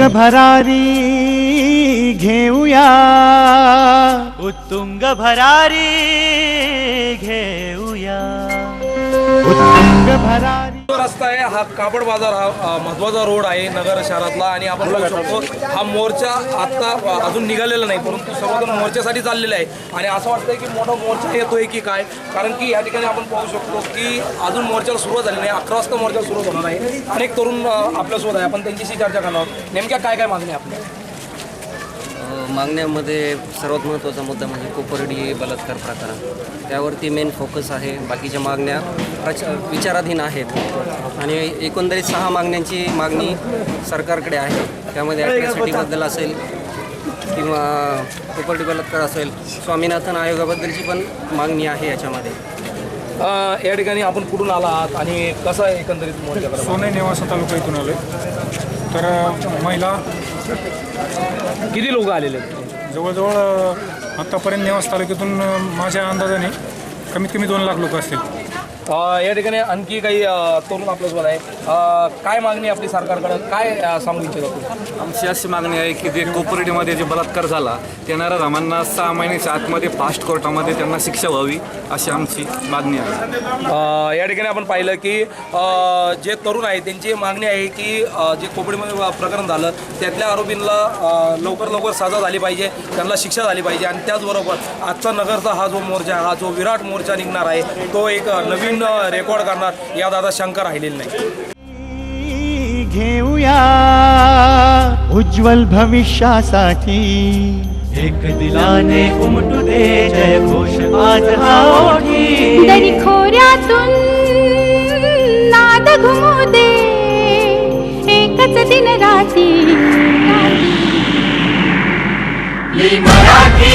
उत्तुंग भरारी घेऊया. उत्तुंग भरारी घेऊया. उत्तुंग भरारी जो रस्ता आहे. हा कापड बाजार हा महत्त्वाचा रोड आहे नगर शहरातला आणि आपण बघू शकतो हा मोर्चा आत्ता अजून निघालेला नाही परंतु सर्वजण मोर्चासाठी चाललेला आहे. आणि असं वाटतंय की मोठा मोर्चा येतोय की काय? कारण की या ठिकाणी आपण पाहू शकतो की अजून मोर्चाला सुरुवात झाली नाही. अकरा वाजता मोर्चा सुरू होणार आहे. अनेक तरुण आपल्यासोबत आहे. आपण त्यांच्याशी चर्चा करणार आहोत. नेमक्या काय काय मागणी आपल्या? मागण्यामध्ये सर्वात महत्त्वाचा मुद्दा म्हणजे कोपर्डी बलात्कार प्रकरण. त्यावरती मेन फोकस आहे. बाकीच्या मागण्या प्रच विचाराधीन आहेत. आणि एकंदरीत सहा मागण्यांची मागणी सरकारकडे आहे. त्यामध्ये ॲट्रॉसिटीबद्दल असेल किंवा कोपर्डी बलात्कार असेल स्वामीनाथन आयोगाबद्दलची पण मागणी आहे याच्यामध्ये. अ, या ठिकाणी आपण कुठून आला आहात आणि कसं आहे एकंदरीत सोने निवासा तालुका इथून आलो तर महिला किती लोक आलेले आहेत? जवळजवळ अ, आत्तापर्यंत निवास तालुक्यातून माझ्या अंदाजाने कमीत कमी दोन लाख लोक असतील. या ठिकाणी आणखी काही तरुण आपल्यासोबत आहे काय मागणी आहे आपली सरकारकडे? काय सांगू इच्छिता आमची अशी मागणी आहे की जे कोपर्डीमध्ये जे बलात्कार झाला येणाऱ्या रामांना सहा महिन्याच्या आतमध्ये फास्ट कोर्टामध्ये त्यांना शिक्षा व्हावी अशी आमची मागणी आहे. या ठिकाणी आपण पाहिलं की जे तरुण आहे त्यांची मागणी आहे की जे कोपडीमध्ये प्रकरण झालं त्यातल्या आरोपींना लवकर लवकर सजा झाली पाहिजे त्यांना शिक्षा झाली पाहिजे. आणि त्याचबरोबर आजचा नगरचा हा जो मोर्चा हा जो विराट मोर्चा निघणार आहे तो एक अ, नवीन रेकॉर्ड करणार. यात आता शंका राहिलेली नाही घेऊया उज्ज्वल भविष्यासाठी. एक दिलाने उमटू दे जय घोष आज दरी खोऱ्यातून नाद घुमू दे. एकच दिन राती. मी मराठी.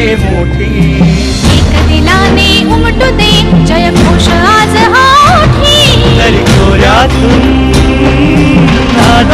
येथे मोठी. एक दिलाने उमटू दे जय घोष आज हा ओठी तरी खोऱ्यातून नाद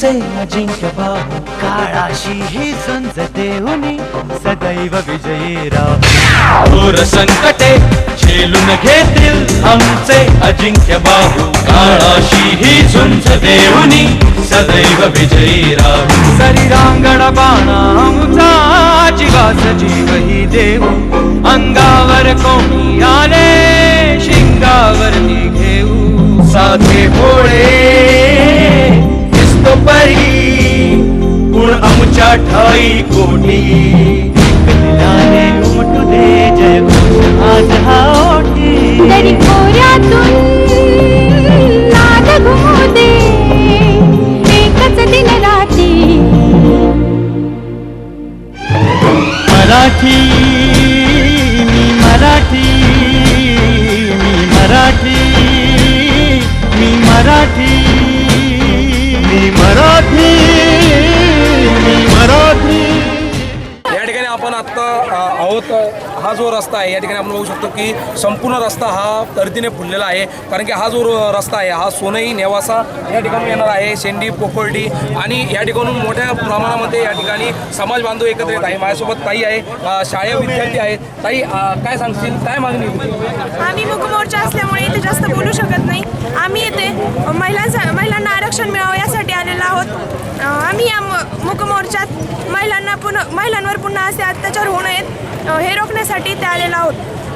लांबचे अजिंक्य बाहू काळाशी ही देऊनी सदैव विजयी राहू संकटे झेलून घेतील आमचे अजिंक्य बाहू काळाशी ही झुंज देऊनी सदैव विजयी राहू शरीरांगण बाणा आमचा जीवास जीवही देऊ. अंगावर कोणी आले शिंगावरती घेऊ. साधे भोळे परी गुण आमच्या ठाई कोटी. एक दिलाने उमटू दे जय आज हा ओठी आहे. या ठिकाणी आपण बघू शकतो की संपूर्ण रस्ता हा तर्तीने फुललेला आहे. कारण की हा जो रस्ता आहे हा सोनई नेवासा या ठिकाणी येणार आहे. शेंडी पोखर्डी आणि या ठिकाणून मोठ्या प्रमाणामध्ये या ठिकाणी समाज बांधव एकत्र येत आहे. माझ्यासोबत ताई आहे. शाळे शाळा विद्यार्थी आहेत. ताई काय सांगशील? काय मागणी आम्ही मुकमोर्चा असल्यामुळे इथे जास्त बोलू शकत नाही. आम्ही येथे महिलांचा महिलांना आरक्षण मिळावं यासाठी आलेलो आहोत. आम्ही या मु- मुकमोर्चात महिलांना पुन्हा महिलांवर पुन्हा असे अत्याचार होऊ नये हे रोखण्यासाठी ते आलेलो आहोत.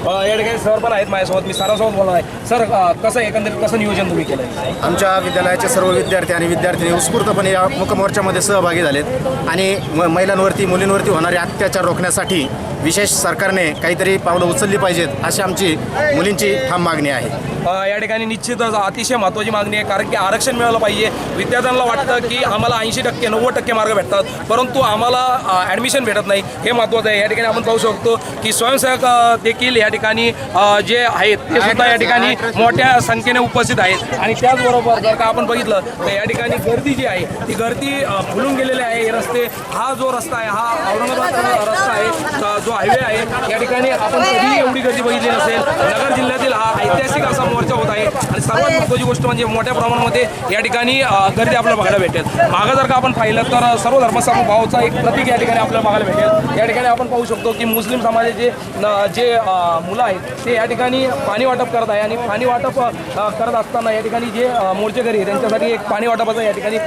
अ, या ठिकाणी सर पण आहेत माझ्यासोबत. मी सरासोबत बोलणार आहे. सर अ, कसं एकंदरीत कसं नियोजन तुम्ही केलं आहे आमच्या विद्यालयाचे सर्व विद्यार्थी आणि विद्यार्थिनी उत्स्फूर्तपणे या मुकमोर्चामध्ये सहभागी झालेत. आणि म महिलांवरती मुलींवरती होणारे अत्याचार रोखण्यासाठी विशेष सरकारने काहीतरी पावलं उचलली पाहिजेत अशी आमची मुलींची ठाम मागणी आहे. या ठिकाणी निश्चितच अतिशय महत्त्वाची मागणी आहे कारण की आरक्षण मिळालं पाहिजे. विद्यार्थ्यांना वाटतं की आम्हाला ऐंशी टक्के नव्वद टक्के मार्ग भेटतात परंतु आम्हाला ॲडमिशन भेटत नाही. हे महत्त्वाचं आहे. या ठिकाणी आपण पाहू शकतो की स्वयंसेवक देखील या ठिकाणी जे आहेत ते सुद्धा या ठिकाणी मोठ्या संख्येने उपस्थित आहेत. आणि त्याचबरोबर जर का आपण बघितलं तर या ठिकाणी गर्दी जी आहे ती गर्दी फुलून गेलेली आहे. हे रस्ते हा जो रस्ता आहे हा औरंगाबाद रस्ता आहे जो हायवे आहे या ठिकाणी आपण कधीही एवढी गर्दी बघितली नसेल. नगर जिल्ह्यातील हा ऐतिहासिक असा मोर्चा होत आहे. आणि सर्वात महत्त्वाची गोष्ट म्हणजे मोठ्या प्रमाणामध्ये या ठिकाणी गर्दी आपल्याला बघायला भेटेल. मागं जर का आपण पाहिलं तर सर्व धर्मसमभावाचा एक प्रतीक या ठिकाणी आपल्याला बघायला भेटेल. या ठिकाणी आपण पाहू शकतो की मुस्लिम समाजाचे जे मुलं आहेत ते या ठिकाणी पाणी वाटप करत आहे. आणि पाणी वाटप करत असताना या ठिकाणी जे मोर्चेकरी आहे त्यांच्यासाठी एक पाणी वाटपाचं या ठिकाणी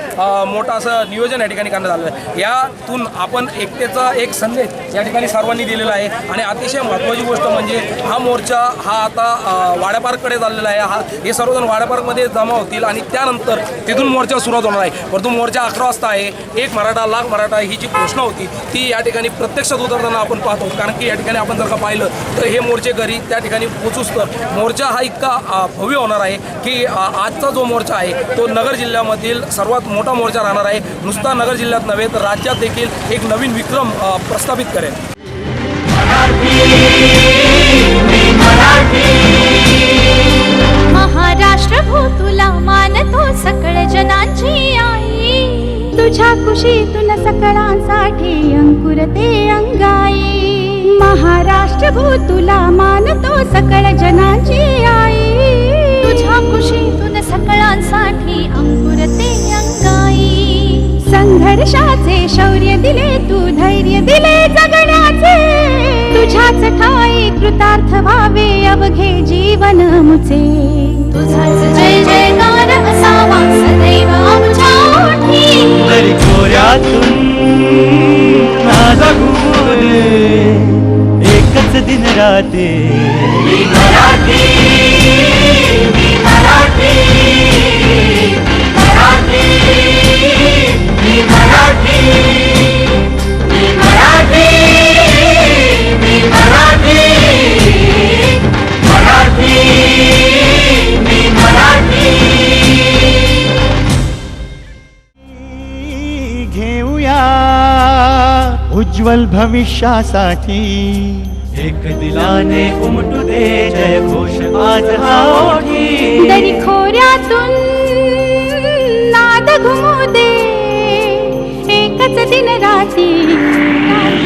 मोठं असं नियोजन या ठिकाणी करण्यात आलेलं आहे. यातून आपण एकतेचा एक संदेश या ठिकाणी सर्वांनी दिलेला आहे. आणि अतिशय महत्त्वाची गोष्ट म्हणजे हा मोर्चा हा आता अ, वाड्या झालेला आहे. हा हे सर्वजण वाड्यापार्कमध्ये जमा होतील आणि त्यानंतर तिथून मोर्चा सुरुवात होणार आहे. परंतु मोर्चा अकरा वाजता आहे. एक मराठा लाख मराठा ही जी घोषणा होती ती या ठिकाणी प्रत्यक्षात उतरताना आपण पाहतो. कारण की या ठिकाणी आपण जर का पाहिलं तर हे मोर्चे घरी त्या ठिकाणी पोचूच तर मोर्चा हा इतका भव्य होणार आहे की आजचा जो मोर्चा आहे तो नगर जिल्ह्यामधील सर्वात मोठा मोर्चा राहणार आहे. नुसता नगर जिल्ह्यात नव्हे तर राज्यात देखील एक नवीन विक्रम प्रस्थापित करेल. महाराष्ट्र भू तुला मानतो सकळ जनांची आई. तुझ्या कुशीतून सकळांसाठी अंकुरते अंगाई. महाराष्ट्र भू तुला मानतो सकळ जनांची आई. तुझ्या कुशीतून सकळांसाठी अंकुरते अंगाई. संघर्षाचे शौर्य दिले तू धैर्य दिले जगण्याचे. तुझ्याच ठाई कृतार्थ व्हावे अवघे जीवन मुचे. उज्ज्वल भविष्यासाठी. एक दिलाने उमटू दे जय घोष आज दरी खोऱ्यातून नाद घुमू दे. एकच दिन राती. आज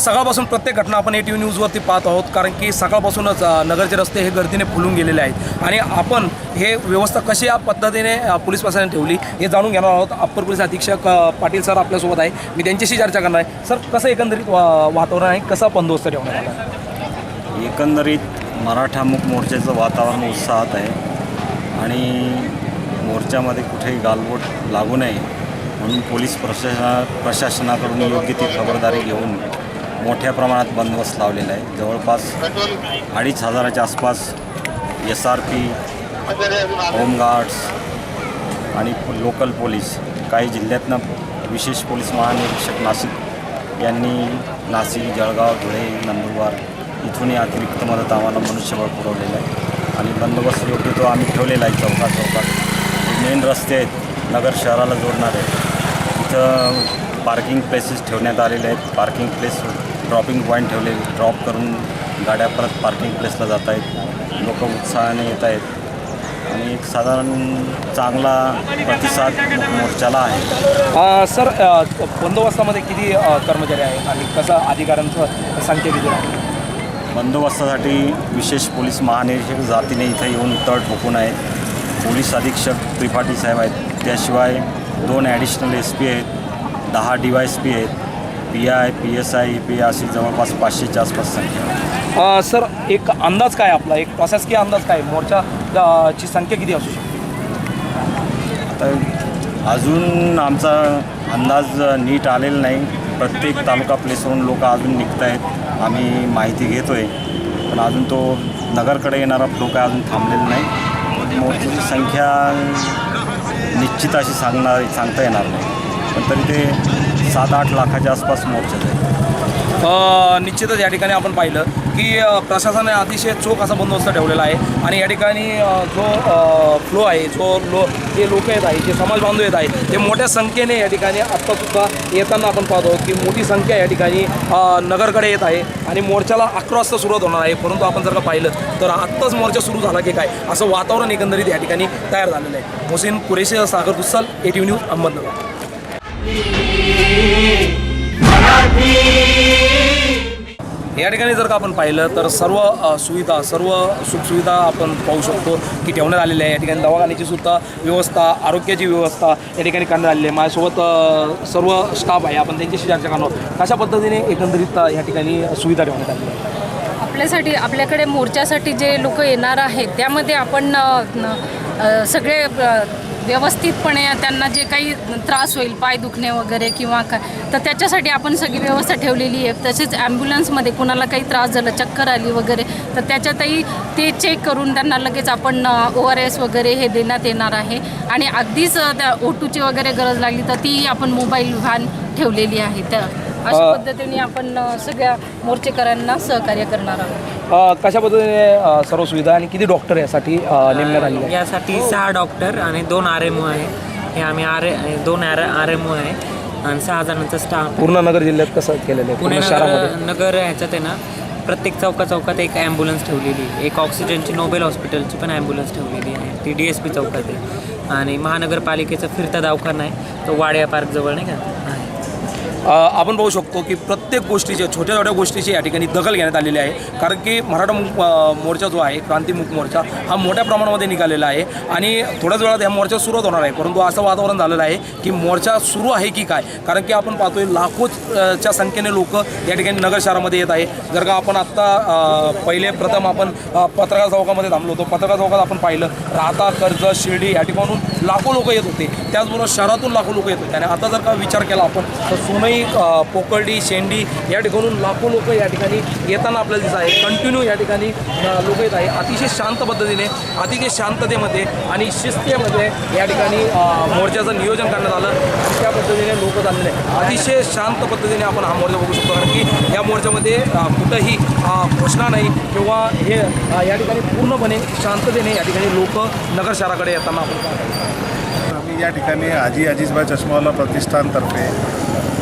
सकाळपासून प्रत्येक घटना आपण ए टी व्ही न्यूजवरती पाहत आहोत कारण की सकाळपासूनच नगरचे रस्ते हे गर्दीने फुलून गेलेले आहेत. आणि आपण हे व्यवस्था कशी या पद्धतीने पोलीस प्रशासनाने ठेवली हे जाणून घेणार आहोत. अप्पर पोलीस अधीक्षक पाटील सर आपल्यासोबत आहे. मी त्यांच्याशी चर्चा करणार आहे. सर कसं एकंदरीत वा- वातावरण आहे? कसा बंदोबस्त ठेवण्यात आला? आहे? एकंदरीत मराठा मुक मोर्चाचं वातावरण उत्साहात आहे. आणि मोर्चामध्ये कुठेही गालबोट लागू नये म्हणून पोलीस प्रशासना प्रशासनाकडून योग्य ती खबरदारी घेऊन मोठ्या प्रमाणात बंदोबस्त लावलेला आहे. जवळपास अडीच हजाराच्या आसपास S R P home guards आणि लोकल पोलीस काही जिल्ह्यातनं विशेष पोलीस महानिरीक्षक नाशिक यांनी नाशिक जळगाव धुळे नंदुरबार इथूनही अतिरिक्त मदत आम्हाला मनुष्यबळ पुरवलेलं आहे. आणि बंदोबस्त योग्य तो आम्ही ठेवलेला आहे चौकात चौकात. मेन रस्ते आहेत नगर शहराला जोडणारे तिथं पार्किंग प्लेसेस ठेवण्यात आलेले आहेत. पार्किंग प्लेस ड्रॉपिंग पॉईंट ठेवले ड्रॉप करून गाड्या परत पार्किंग प्लेसला जात आहेत. लोक उत्साहाने येत आहेत. आणि एक साधारण चांगला प्रतिसाद मोर्चाला आहे. सर बंदोबस्तामध्ये किती कर्मचारी आहेत आणि कसं अधिकाऱ्यांचं संख्या किती आहे? बंदोबस्तासाठी विशेष पोलीस महानिरीक्षक जातीने इथं येऊन तळ ठोकून आहेत. पोलीस अधीक्षक त्रिपाठी साहेब आहेत. त्याशिवाय दोन ॲडिशनल एस पी आहेत दहा डी वाय एस पी आहेत. P I P S I E P अशी जवळपास पाचशेच्या आसपास संख्या. आहे अ, सर एक अंदाज काय आपला? एक प्रशासकीय अंदाज काय मोर्चा अ, ची संख्या किती असू शकते? आता अजून आमचा अंदाज नीट आलेला नाही. प्रत्येक तालुका प्लेसवरून लोक अजून निघत आहेत आम्ही माहिती घेतो आहे पण अजून तो नगरकडे येणारा फ्लो काय अजून थांबलेला नाही. मोर्चाची संख्या निश्चित अशी सांगणार सांगता येणार नाही. पण तरी ते सात आठ लाखाच्या आसपास मोर्चा आहे निश्चितच या ठिकाणी आपण पाहिलं की प्रशासनाने अतिशय चोख असा बंदोबस्त ठेवलेला आहे. आणि या ठिकाणी जो फ्लो आहे जो लो जे लोक येत आहे जे समाज बांधव येत आहे ते मोठ्या संख्येने या ठिकाणी आत्तासुद्धा येताना आपण पाहतो की मोठी संख्या या ठिकाणी नगरकडे येत आहे. आणि मोर्चाला अकरा वाजता सुरुवात होणार आहे परंतु आपण जर का पाहिलं तर आत्ताच मोर्चा सुरू झाला की काय असं वातावरण एकंदरीत या ठिकाणी तयार झालेलं आहे. Mohsin Qureshi Sagar Dussal A T news Ahmednagar. या ठिकाणी जर का आपण पाहिलं तर सर्व सुविधा सर्व सुखसुविधा आपण पाहू शकतो की ठेवण्यात आलेल्या आहे या ठिकाणी दवाखान्याची सुद्धा व्यवस्था आरोग्याची व्यवस्था या ठिकाणी करण्यात आलेली आहे. माझ्यासोबत सर्व स्टाफ आहे. आपण त्यांच्याशी चर्चा करणार कशा पद्धतीने एकंदरीत या ठिकाणी सुविधा ठेवण्यात आली आहे आपल्यासाठी आपल्याकडे मोर्चासाठी जे लोक येणार आहेत त्यामध्ये आपण सगळे व्यवस्थितपणे त्यांना जे काही त्रास होईल पाय दुखणे वगैरे किंवा काय तर त्याच्यासाठी आपण सगळी व्यवस्था ठेवलेली आहे. तसेच ॲम्ब्युलन्समध्ये कुणाला काही त्रास झाला चक्कर आली वगैरे तर त्याच्यातही ते चेक करून त्यांना लगेच आपण ओ आर एस वगैरे हे देण्यात येणार आहे. आणि अगदीच त्या ओ टूची वगैरे गरज लागली तर ती आपण मोबाईल व्हॅन ठेवलेली आहे. त्या अशा पद्धतीने आपण सगळ्या मोर्चेकरांना सहकार्य करणार आहोत. अ, कशा पद्धतीने अ, सर्व सुविधा आणि किती डॉक्टर यासाठी अ, नेमण्यात आलेले आहे यासाठी सहा डॉक्टर आणि दोन आर एम ओ आहे. हे आम्ही आर दोन आर आर एम ओ आहे आणि सहा जणांचा स्टाफ. पूर्ण नगर जिल्ह्यात कसं केलेलं आहे? पुणे पूर्ण नगर शहरामध्ये नगर ह्याच्यात आहे ना प्रत्येक चौका चौकात एक ॲम्ब्युलन्स ठेवलेली आहे. एक ऑक्सिजनची नोबेल हॉस्पिटलची पण ॲम्ब्युलन्स ठेवलेली आहे. ती डी एस पी चौकात आहे. आणि महानगरपालिकेचा फिरता दवाखाना आहे. तो वाड्या पार्कजवळ नाही का? आपण पाहू शकतो की प्रत्येक गोष्टीचे छोट्या छोट्या गोष्टीची या ठिकाणी दखल घेण्यात आलेली आहे. कारण की मराठा मुक मोर्चा जो आहे क्रांतीमुख मोर्चा हा मोठ्या प्रमाणामध्ये निघालेला आहे. आणि थोड्याच वेळात ह्या मोर्चा सुरुवात होणार आहे. परंतु असं वातावरण झालेलं आहे की मोर्चा सुरू आहे की काय? कारण की आपण पाहतोय लाखोच्या संख्येने लोक या ठिकाणी नगर शहरामध्ये येत आहे. जर का आपण आत्ता पहिले प्रथम आपण पत्रकार चौकामध्ये थांबलो होतो. पत्रकार चौकात आपण पाहिलं. राहता कर्ज शिर्डी या ठिकाणून लाखो लोक येत होते. त्याचबरोबर शहरातून लाखो लोक येत होते. आणि आता जर का विचार केला आपण तर सोनई पोकर्डी शेंडी या ठिकाणून लाखो लोक या ठिकाणी येताना आपल्याला दिसत आहे. कंटिन्यू या ठिकाणी लोक येत आहे. अतिशय शांत पद्धतीने अतिशय शांततेमध्ये आणि शिस्तीमध्ये या ठिकाणी मोर्चाचं नियोजन करण्यात आलं. त्या पद्धतीने लोक चाललेले अतिशय शांत पद्धतीने आपण हा मोर्चा बघू शकतो. कारण की या मोर्चामध्ये कुठंही घोषणा नाही किंवा हे या ठिकाणी पूर्णपणे शांततेने या ठिकाणी लोक नगर शहराकडे येताना आपण या ठिकाणी आजी अजिजबाई चष्मावाला प्रतिष्ठानतर्फे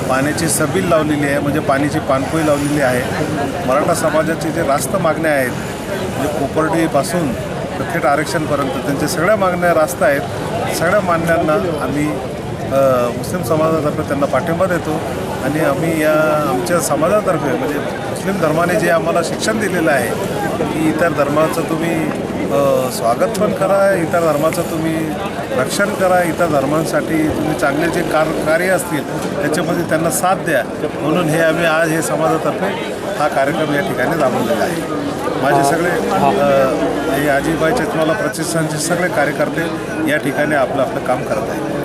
पाण्याची सबील लावलेली आहे म्हणजे पाण्याची पाणपोई लावलेली आहे. मराठा समाजाची जे रास्त मागण्या आहेत म्हणजे कोपर्डीपासून थेट आरक्षणपर्यंत त्यांच्या सगळ्या मागण्या रास्त आहेत. सगळ्या मागण्यांना आम्ही मुस्लिम समाजातर्फे त्यांना पाठिंबा देतो आणि आम्ही या आमच्या समाजातर्फे म्हणजे मुस्लिम धर्माने जे आम्हाला शिक्षण दिलेलं आहे की इतर धर्माचं तुम्ही स्वागत पण करा इतर धर्माचं तुम्ही रक्षण करा इतर धर्मांसाठी तुम्ही चांगले जे कार कार्य असतील त्याच्यामध्ये त्यांना साथ द्या. म्हणून हे आम्ही आज हे समाजातर्फे हा कार्यक्रम या ठिकाणी राबवलेला आहे. माझे सगळे हे आजीबाई चष्माला प्रतिष्ठानचे सगळे कार्यकर्ते या ठिकाणी आपलं आपलं काम करत आहेत.